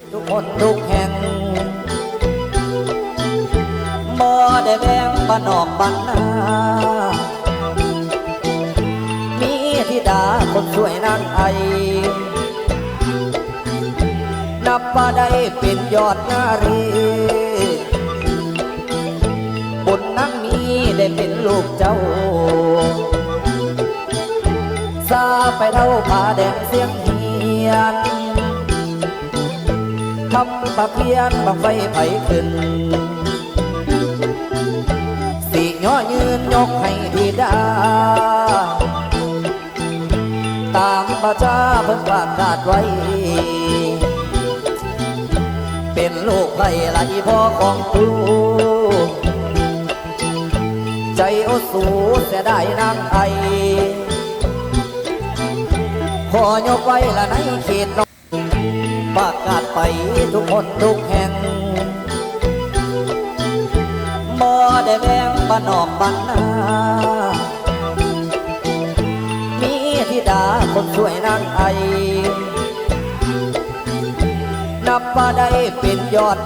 ทุกคนทุกแห่งบ่ได้แบ่งบ้านนอกบ้านนามีธิดาคนสวยนางไอ นับว่าได้เป็นยอดนารีบุญนั่งนี้ได้เป็นลูกเจ้าซาไปเท่าผาแดงเสียงเฮียน ทำปะเพียนบังไฟไผขึ้นสิย่อยืนยกให้ดีดา ตามประชาเพิ่งประกาศไว้ เป็นลูกไผ่ไหลพ่อของกูใจอดสูเสียได้นางไอขอยกไว้ละในเขต นอกประกาศไปทุกคนทุกแห่งบ่ได้แบ่งบ้านนอกบ้านนามีธิดาคนสวยนางไอ นับว่าได้เป็นยอด